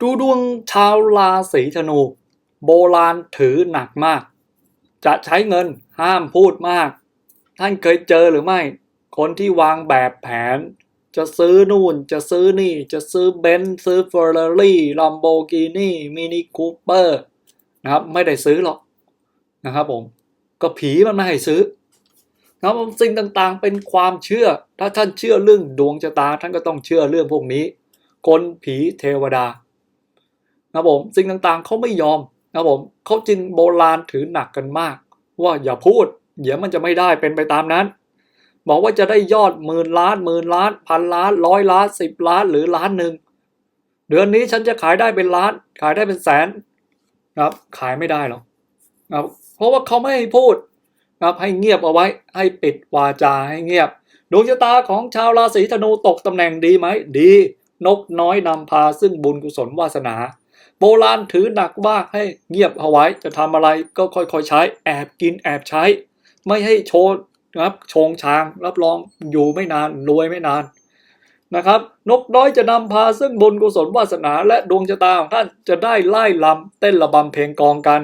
ดูดวงชาวราศีธนู โบราณถือหนักมาก จะใช้เงินห้ามพูดมาก ท่านเคยเจอหรือไม่ คนที่วางแบบแผน จะซื้อนู่นจะซื้อนี่ จะซื้อเบนซ์ซื้อเฟอร์รารี่ลัมโบกินี่มินิคูเปอร์นะครับ ไม่ได้ซื้อหรอกนะครับผม ก็ผีมันไม่ให้ซื้อนะครับสิ่งต่างๆเป็นความเชื่อ ถ้าท่านเชื่อเรื่องดวงชะตา ท่านก็ต้องเชื่อเรื่องพวกนี้ คนผีเทวดา นะผมสิ่งต่างๆเขาไม่ยอมนะผมเขาจึงโบราณถือหนักกันมาก ว่าอย่าพูด เดี๋ยวมันจะไม่ได้เป็นไปตามนั้น บอกว่าจะได้ยอดหมื่นล้านหมื่นล้านพันล้านร้อยล้านสิบล้านหรือล้านหนึ่งเดือนนี้ฉันจะขายได้เป็นล้าน ขายได้เป็นแสนนะครับ ขายไม่ได้หรอกนะครับเพราะว่าเขาไม่ให้พูดนะครับให้เงียบเอาไว้ให้ปิดวาจาให้เงียบดวงชะตาของชาวราศีธนูตกตำแหน่งดีไหมดี นกน้อยนำพาซึ่งบุญกุศลวาสนา โบราณถือหนักว่าให้เงียบเอาไว้จะทำอะไรก็ค่อยๆใช้ แอบกินแอบใช้ ไม่ให้โชว์นะครับชงชางรับรองอยู่ไม่นานรวยไม่นานนะครับ นกน้อยจะนำพาซึ่งบุญกุศลวาสนาและดวงชะตาของท่านจะได้ไล่ลำเต้นระบำเพลงกองกัน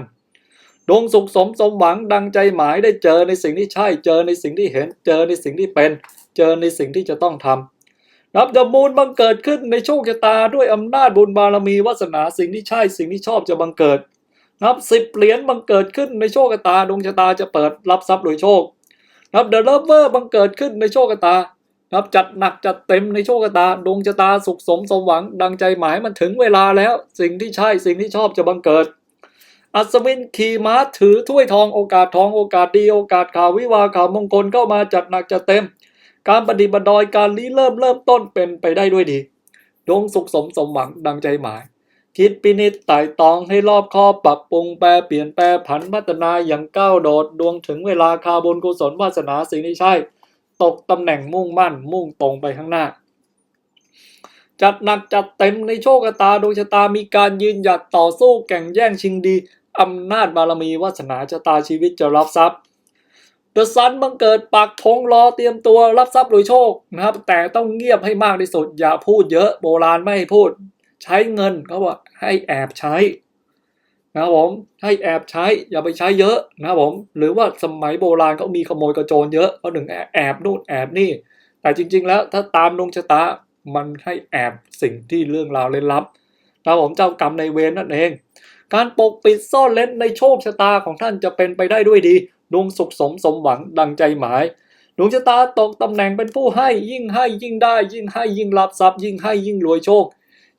ดวงสุขสมสมหวังดังใจหมายได้เจอในสิ่งที่ใช่เจอในสิ่งที่เห็น เจอในสิ่งที่เป็น เจอในสิ่งที่จะต้องทำ นับดมูลบังเกิดขึ้นในโชคชะตาด้วยอำนาจบุญบารมีวาสนาสิ่งที่ใช่สิ่งที่ชอบจะบังเกิด นับสิบเหรียญบังเกิดขึ้นในโชคชะตาดวงชะตาจะเปิดรับทรัพย์โดยโชค นับเดอะเลเวอร์บังเกิดขึ้นในโชคชะตา นับจัดหนักจัดเต็มในโชคชะตาดวงชะตาสุขสมสมหวังดังใจหมายมันถึงเวลาแล้ว สิ่งที่ใช่สิ่งที่ชอบจะบังเกิด อัศวินขี่ม้าถือถ้วยทองโอกาสทองโอกาสดีโอกาสข่าววิวาข่าวมงคลเข้ามาจัดหนักจัดเต็ม การปฏิบัติดอยการลี้เริ่มเริ่มต้นเป็นไปได้ด้วยดีดวงสุขสมสมหวังดังใจหมาย คิดพินิจไต่ตองให้รอบคอบปรับปรุงแปรเปลี่ยนแปรผันพัฒนาอย่างก้าวโดดดวงถึงเวลาคาบุญกุศลวาสนาสิ่งที่ใช่ ตกตำแหน่งมุ่งมั่นมุ่งตรงไปข้างหน้า จัดหนักจัดเต็มในโชคชะตาดวงชะตามีการยืนหยัดต่อสู้แข่งแย่งชิงดีอำนาจบารมีวาสนาชะตาชีวิตจะรับทรัพย์ เดอะซันบังเกิดปักธงรอเตรียมตัวรับทรัพย์โดยโชคนะครับ แต่ต้องเงียบให้มากที่สุด อย่าพูดเยอะโบราณไม่ให้พูด ใช้เงินเขาบอกให้แอบใช้นะครับผมให้แอบใช้อย่าไปใช้เยอะนะครับผม หรือว่าสมัยโบราณเขามีขโมยกระโจนเยอะเขาหนึ่งแอบนู่นแอบนี่ แต่จริง ๆ แล้วถ้าตามดวงชะตามันให้แอบสิ่งที่เรื่องราวเล่นลับนะครับผมเจ้ากรรมในเวรนั่นเอง การปกปิดซ่อนเล้นในโชคชะตาของท่านจะเป็นไปได้ด้วยดี ดวงสุขสมสมหวังดังใจหมายดวงชะตาตกตำแหน่งเป็นผู้ให้ยิ่งให้ยิ่งได้ ยิ่งให้ยิ่งรับทรัพย์ ยิ่งให้ยิ่งรวยโชค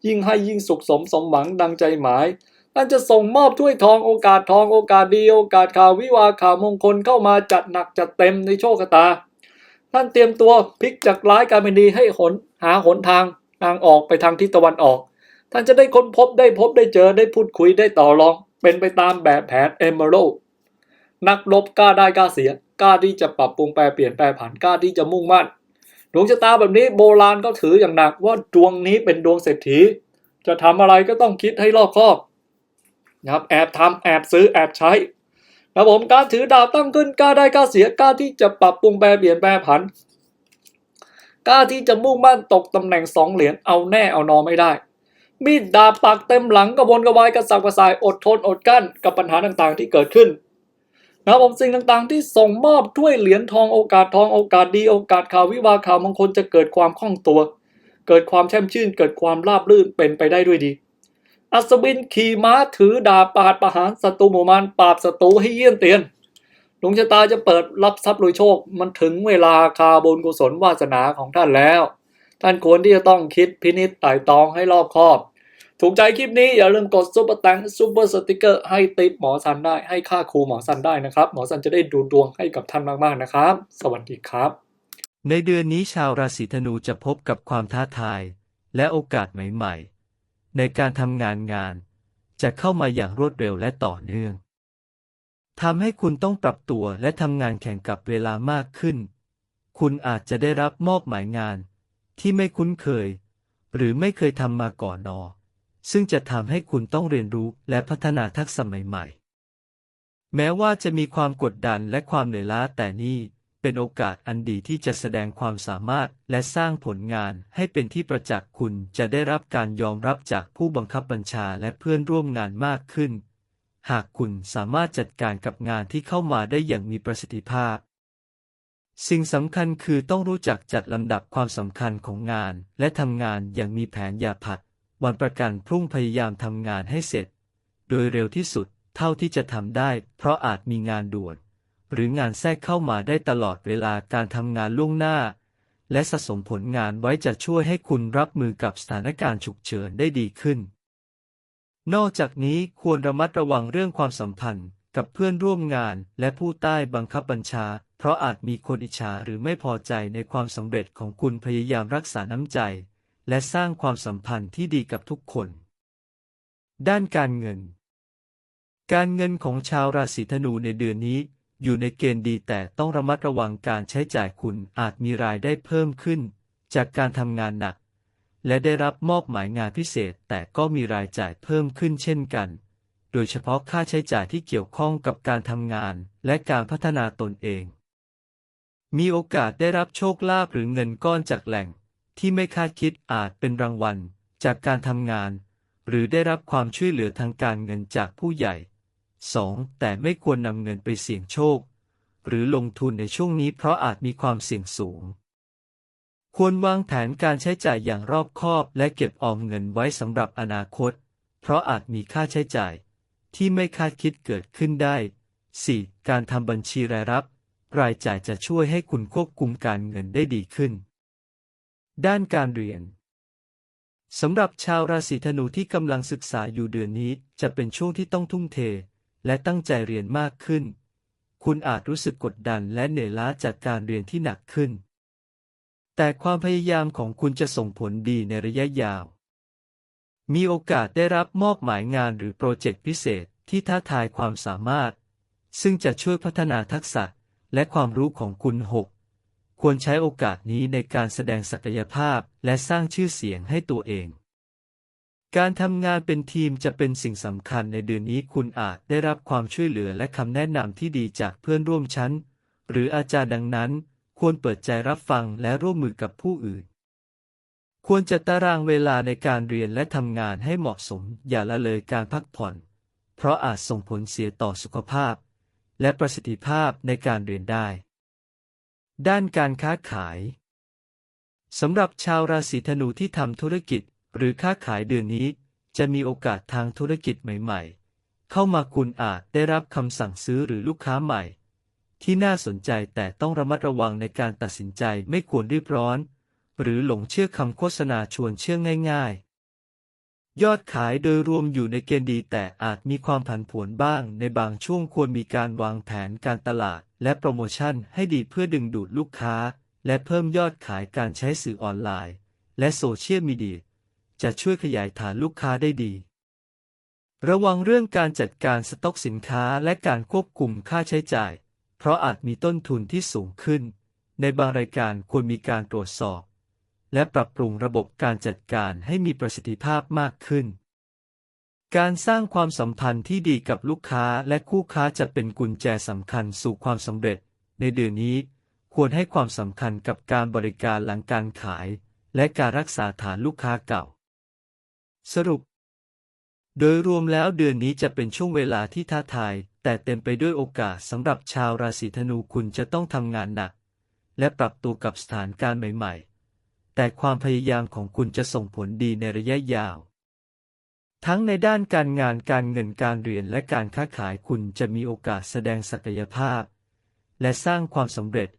ยิ่งให้ยิ่งสุขสมสมหวังดังใจหมายท่านจะส่งมอบถ้วยทองโอกาสทองโอกาสดีโอกาสข่าววิวาข่าวมงคลเข้ามาจัดหนักจัดเต็มในโชคชะตา ท่านเตรียมตัวพลิกจากร้ายกลายเป็นดีให้หนหาหนทางทางออกไปทางทิศตะวันออก ท่านจะได้ค้นพบได้พบได้เจอได้พูดคุยได้ต่อรอง เป็นไปตามแบบแผนเอเมอรัล นักลบกล้าได้กล้าเสียกล้าที่จะปรับปรุงแปลเปลี่ยนแปลผันกล้าที่จะมุ่งมั่นดวงชะตาแบบนี้โบราณก็ถืออย่างหนักว่าดวงนี้เป็นดวงเศรษฐี จะทำอะไรก็ต้องคิดให้รอบคอบนะครับแอบทำแอบซื้อแอบใช้นะผมการถือดาวตั้งขึ้นกล้าได้กล้าเสียกล้าที่จะปรับปรุงแปลเปลี่ยนแปลผันกล้าที่จะมุ่งมั่นตกตำแหน่งสองเหรียญเอาแน่เอานอนไม่ได้ มีดดาบปักเต็มหลังกระวนกระวายกระสับกระส่ายอดทนอดกั้นกับปัญหาต่างๆที่เกิดขึ้น นะครับผมสิ่งต่างๆ ที่ส่งมอบถ้วยเหรียญทองโอกาสทองโอกาสดีโอกาสข่าววิวาข่าวมงคลจะเกิดความคล่องตัว เกิดความแช่มชื่น เกิดความราบรื่นเป็นไปได้ด้วยดี อัศวินขี่ม้าถือดาบปาดประหารศัตรูหมู่มานปราบศัตรูให้เยี่ยนเตียนดวงชะตาจะเปิดรับทรัพย์โดยโชค มันถึงเวลาคาบุญกุศลวาสนาของท่านแล้ว ท่านควรที่จะต้องคิดพินิจไต่ตองให้รอบคอบ ถูกใจคลิปนี้อย่าลืมกดซุปเปอร์แตงซุปเปอร์สติกเกอร์ให้ติปหมอสันได้ให้ค่าครูหมอสันได้นะครับ หมอสันจะได้ดูดวงให้กับท่านมากๆนะครับ สวัสดีครับ ในเดือนนี้ชาวราศีธนูจะพบกับความท้าทาย และโอกาสใหม่ๆ ในการทำงานงาน จะเข้ามาอย่างรวดเร็วและต่อเนื่องทำให้คุณต้องปรับตัวและทำงานแข่งกับเวลามากขึ้น คุณอาจจะได้รับมอบหมายงาน ที่ไม่คุ้นเคย หรือไม่เคยทำมาก่อนนอ ซึ่งจะทำให้คุณต้องเรียนรู้และพัฒนาทักษะใหม่ๆ แม้ว่าจะมีความกดดันและความเหนื่อยล้าแต่นี่เป็นโอกาสอันดีที่จะแสดงความสามารถและสร้างผลงานให้เป็นที่ประจักษ์คุณจะได้รับการยอมรับจากผู้บังคับบัญชาและเพื่อนร่วมงานมากขึ้น หากคุณสามารถจัดการกับงานที่เข้ามาได้อย่างมีประสิทธิภาพ สิ่งสำคัญคือต้องรู้จักจัดลำดับความสำคัญของงาน และทำงานอย่างมีแผนอย่าผัด วันประกันพรุ่งพยายามทำงานให้เสร็จ โดยเร็วที่สุดเท่าที่จะทำได้ เพราะอาจมีงานด่วน หรืองานแทรกเข้ามาได้ตลอดเวลาการทำงานล่วงหน้า และสะสมผลงานไว้จะช่วยให้คุณรับมือกับสถานการณ์ฉุกเฉินได้ดีขึ้น นอกจากนี้ควรระมัดระวังเรื่องความสัมพันธ์กับเพื่อนร่วมงานและผู้ใต้บังคับบัญชา เพราะอาจมีคนอิจฉาหรือไม่พอใจในความสำเร็จของคุณพยายามรักษาน้ำใจ และสร้างความสัมพันธ์ที่ดีกับทุกคน ด้านการเงิน การเงินของชาวราศีธนูในเดือนนี้ อยู่ในเกณฑ์ดีแต่ต้องระมัดระวังการใช้จ่ายคุณอาจมีรายได้เพิ่มขึ้น จากการทำงานหนัก และได้รับมอบหมายงานพิเศษแต่ก็มีรายจ่ายเพิ่มขึ้นเช่นกัน โดยเฉพาะค่าใช้จ่ายที่เกี่ยวข้องกับการทำงานและการพัฒนาตนเอง มีโอกาสได้รับโชคลาภหรือเงินก้อนจากแหล่ง ที่ไม่คาดคิดอาจเป็นรางวัลจากการทำงาน หรือได้รับความช่วยเหลือทางการเงินจากผู้ใหญ่ 2. แต่ไม่ควรนำเงินไปเสี่ยงโชค หรือลงทุนในช่วงนี้เพราะอาจมีความเสี่ยงสูง ควรวางแผนการใช้จ่ายอย่างรอบคอบและเก็บออมเงินไว้สำหรับอนาคต เพราะอาจมีค่าใช้จ่าย ที่ไม่คาดคิดเกิดขึ้นได้ 4. การทำบัญชีรายรับ รายจ่ายจะช่วยให้คุณควบคุมการเงินได้ดีขึ้น ด้านการเรียนสำหรับชาวราศีธนูที่กำลังศึกษาอยู่เดือนนี้จะเป็นช่วงที่ต้องทุ่มเท และตั้งใจเรียนมากขึ้น คุณอาจรู้สึกกดดันและเหนื่อยล้าจากการเรียนที่หนักขึ้น แต่ความพยายามของคุณจะส่งผลดีในระยะยาว มีโอกาสได้รับมอบหมายงานหรือโปรเจกต์พิเศษที่ท้าทายความสามารถ ซึ่งจะช่วยพัฒนาทักษะและความรู้ของคุณหก ควรใช้โอกาสนี้ในการแสดงศักยภาพและสร้างชื่อเสียงให้ตัวเอง การทำงานเป็นทีมจะเป็นสิ่งสำคัญในเดือนนี้คุณอาจได้รับความช่วยเหลือและคำแนะนำที่ดีจากเพื่อนร่วมชั้น หรืออาจารย์ดังนั้น ควรเปิดใจรับฟังและร่วมมือกับผู้อื่น ควรจัดตารางเวลาในการเรียนและทำงานให้เหมาะสม อย่าละเลยการพักผ่อน เพราะอาจส่งผลเสียต่อสุขภาพ และประสิทธิภาพในการเรียนได้ ด้านการค้าขาย สำหรับชาวราศีธนูที่ทำธุรกิจหรือค้าขายเดือนนี้ จะมีโอกาสทางธุรกิจใหม่ ๆ เข้ามาคุณอาจได้รับคำสั่งซื้อหรือลูกค้าใหม่ ที่น่าสนใจแต่ต้องระมัดระวังในการตัดสินใจไม่ควรรีบร้อน หรือหลงเชื่อคำโฆษณาชวนเชื่อง่าย ๆ ยอดขายโดยรวมอยู่ในเกณฑ์ดีแต่อาจมีความผันผวนบ้าง ในบางช่วงควรมีการวางแผนการตลาด และโปรโมชั่นให้ดีเพื่อดึงดูดลูกค้า และเพิ่มยอดขายการใช้สื่อออนไลน์ และโซเชียลมีเดียจะช่วยขยายฐานลูกค้าได้ดี ระวังเรื่องการจัดการสต็อกสินค้าและการควบคุมค่าใช้จ่าย เพราะอาจมีต้นทุนที่สูงขึ้น ในบางรายการควรมีการตรวจสอบ และปรับปรุงระบบการจัดการให้มีประสิทธิภาพมากขึ้น การสร้างความสัมพันธ์ที่ดีกับลูกค้าและคู่ค้าจะเป็นกุญแจสำคัญสู่ความสำเร็จ ในเดือนนี้ ควรให้ความสำคัญกับการบริการหลังการขาย และการรักษาฐานลูกค้าเก่า สรุป โดยรวมแล้วเดือนนี้จะเป็นช่วงเวลาที่ท้าทาย แต่เต็มไปด้วยโอกาสสำหรับชาวราศีธนูคุณจะต้องทำงานหนัก และปรับตัวกับสถานการณ์ใหม่ ๆ แต่ความพยายามของคุณจะส่งผลดีในระยะยาว ทั้งในด้านการงานการเงินการเรียนและการค้าขายคุณจะมีโอกาสแสดงศักยภาพ และสร้างความสำเร็จ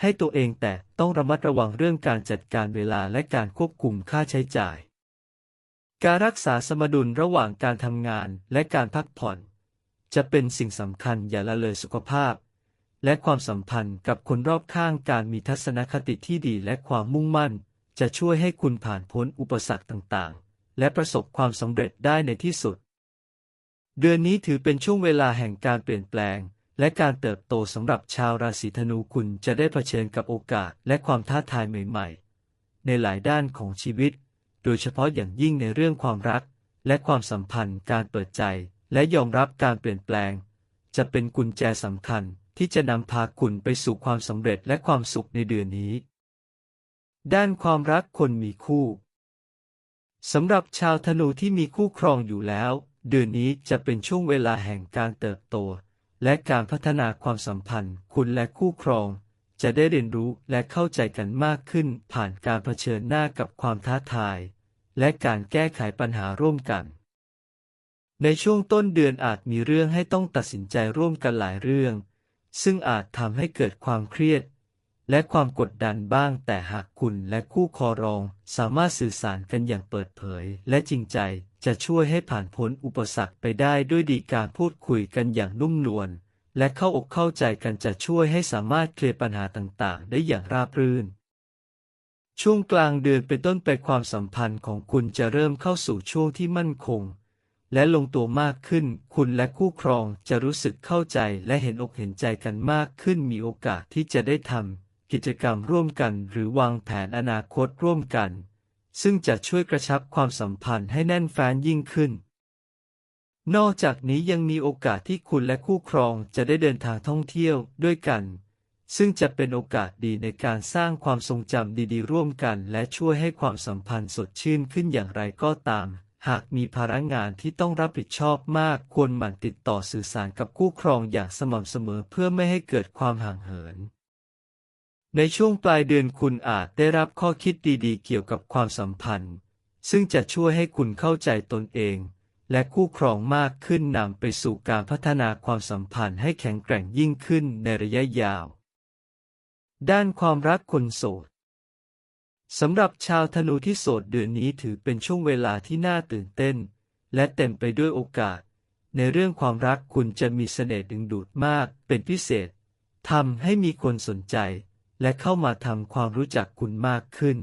ให้ตัวเองแต่ต้องระมัดระวังเรื่องการจัดการเวลาและการควบคุมค่าใช้จ่าย การรักษาสมดุลระหว่างการทำงานและการพักผ่อน จะเป็นสิ่งสำคัญอย่าละเลยสุขภาพ และความสัมพันธ์กับคนรอบข้างการมีทัศนคติที่ดีและความมุ่งมั่น จะช่วยให้คุณผ่านพ้นอุปสรรคต่างๆ และประสบความสำเร็จได้ในที่สุด เดือนนี้ถือเป็นช่วงเวลาแห่งการเปลี่ยนแปลง และการเติบโตสำหรับชาวราศีธนูคุณจะได้เผชิญกับโอกาสและความท้าทายใหม่ ๆ ในหลายด้านของชีวิต โดยเฉพาะอย่างยิ่งในเรื่องความรัก และความสัมพันธ์การเปิดใจ และยอมรับการเปลี่ยนแปลง จะเป็นกุญแจสำคัญ ที่จะนำพาคุณไปสู่ความสำเร็จและความสุขในเดือนนี้ ด้านความรักคนมีคู่สำหรับชาวธนูที่มีคู่ครองอยู่แล้ว เดือนนี้จะเป็นช่วงเวลาแห่งการเติบโต และการพัฒนาความสัมพันธ์ คุณและคู่ครอง จะได้เรียนรู้และเข้าใจกันมากขึ้น ผ่านการเผชิญหน้ากับความท้าทาย และการแก้ไขปัญหาร่วมกัน ในช่วงต้นเดือนอาจมีเรื่องให้ต้องตัดสินใจร่วมกันหลายเรื่อง ซึ่งอาจทำให้เกิดความเครียด และความกดดันบ้าง แต่หากคุณและคู่ครอง สามารถสื่อสารกันอย่างเปิดเผย และจริงใจจะช่วยให้ผ่านพ้นอุปสรรคไปได้ด้วยดีการพูดคุยกันอย่างนุ่มนวลและเข้าอกเข้าใจกันจะช่วยให้สามารถเคลียร์ปัญหาต่างๆ ได้อย่างราบรื่น ช่วงกลางเดือนเป็นต้นไปความสัมพันธ์ของคุณจะเริ่มเข้าสู่ช่วงที่มั่นคง และลงตัวมากขึ้น คุณและคู่ครองจะรู้สึกเข้าใจและเห็นอกเห็นใจกันมากขึ้น มีโอกาสที่จะได้ทำกิจกรรมร่วมกัน หรือวางแผนอนาคตร่วมกัน ซึ่งจะช่วยกระชับความสัมพันธ์ให้แน่นแฟ้นยิ่งขึ้น นอกจากนี้ยังมีโอกาสที่คุณและคู่ครองจะได้เดินทางท่องเที่ยวด้วยกัน ซึ่งจะเป็นโอกาสดีในการสร้างความทรงจำดีๆ ร่วมกัน และช่วยให้ความสัมพันธ์สดชื่นขึ้นอย่างไรก็ตาม หากมีภาระงานที่ต้องรับผิดชอบมากควรหมั่นติดต่อสื่อสารกับคู่ครองอย่างสม่ำเสมอเพื่อไม่ให้เกิดความห่างเหิน ในช่วงปลายเดือนคุณอาจได้รับข้อคิดดีๆ เกี่ยวกับความสัมพันธ์ ซึ่งจะช่วยให้คุณเข้าใจตนเอง และคู่ครองมากขึ้นนำไปสู่การพัฒนาความสัมพันธ์ให้แข็งแกร่งยิ่งขึ้นในระยะยาว ด้านความรักคนโสด สำหรับชาวธนูที่โสดเดือนนี้ถือเป็นช่วงเวลาที่น่าตื่นเต้น และเต็มไปด้วยโอกาส ในเรื่องความรักคุณจะมีเสน่ห์ดึงดูดมากเป็นพิเศษทำให้มีคนสนใจ และเข้ามาทำความรู้จักคุณมากขึ้น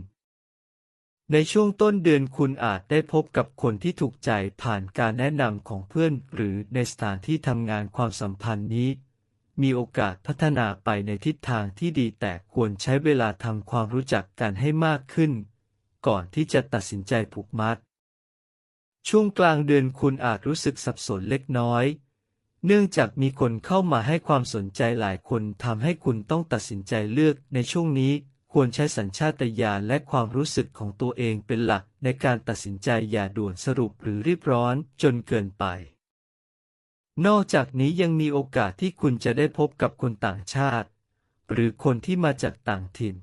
ในช่วงต้นเดือนคุณอาจได้พบกับคนที่ถูกใจผ่านการแนะนำของเพื่อน หรือในสถานที่ทำงานความสัมพันธ์นี้ มีโอกาสพัฒนาไปในทิศทางที่ดีแต่ควรใช้เวลาทำความรู้จักกันให้มากขึ้น ก่อนที่จะตัดสินใจผูกมัด ช่วงกลางเดือนคุณอาจรู้สึกสับสนเล็กน้อย เนื่องจากมีคนเข้ามาให้ความสนใจหลายคนทำให้คุณต้องตัดสินใจเลือกในช่วงนี้ควรใช้สัญชาตญาณและความรู้สึกของตัวเองเป็นหลักในการตัดสินใจอย่าด่วนสรุปหรือรีบร้อนจนเกินไป นอกจากนี้ยังมีโอกาสที่คุณจะได้พบกับคนต่างชาติ หรือคนที่มาจากต่างถิ่น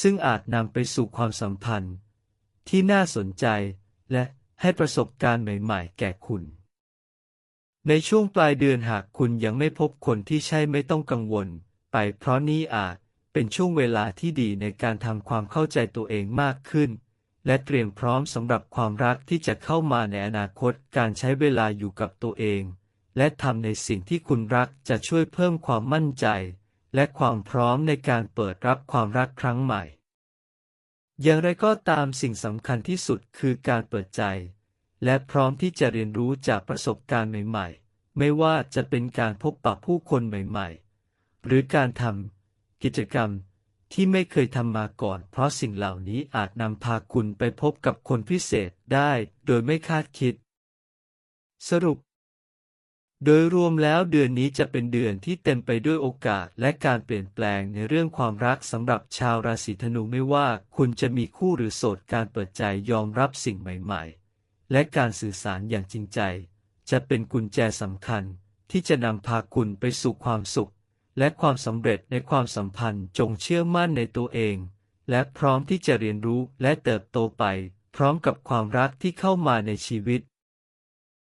ซึ่งอาจนำไปสู่ความสัมพันธ์ ที่น่าสนใจและให้ประสบการณ์ใหม่ ๆ แก่คุณ ในช่วงปลายเดือนหากคุณยังไม่พบคนที่ใช่ไม่ต้องกังวล ไปเพราะนี้อาจเป็นช่วงเวลาที่ดีในการทำความเข้าใจตัวเองมากขึ้น และเตรียมพร้อมสำหรับความรักที่จะเข้ามาในอนาคตการใช้เวลาอยู่กับตัวเอง และทำในสิ่งที่คุณรักจะช่วยเพิ่มความมั่นใจ และความพร้อมในการเปิดรับความรักครั้งใหม่ อย่างไรก็ตามสิ่งสำคัญที่สุดคือการเปิดใจ และพร้อมที่จะเรียนรู้จากประสบการณ์ใหม่ๆ ไม่ว่าจะเป็นการพบปะผู้คนใหม่ๆ หรือการทำกิจกรรมที่ไม่เคยทำมาก่อน เพราะสิ่งเหล่านี้อาจนำพาคุณไปพบกับคนพิเศษได้โดยไม่คาดคิด สรุป โดยรวมแล้วเดือนนี้จะเป็นเดือนที่เต็มไปด้วยโอกาสและการเปลี่ยนแปลงในเรื่องความรักสำหรับชาวราศีธนูไม่ว่าคุณจะมีคู่หรือโสดการเปิดใจยอมรับสิ่งใหม่ ๆ และการสื่อสารอย่างจริงใจ จะเป็นกุญแจสำคัญที่จะนำพาคุณไปสู่ความสุข และความสำเร็จในความสัมพันธ์จงเชื่อมั่นในตัวเอง และพร้อมที่จะเรียนรู้และเติบโตไป พร้อมกับความรักที่เข้ามาในชีวิต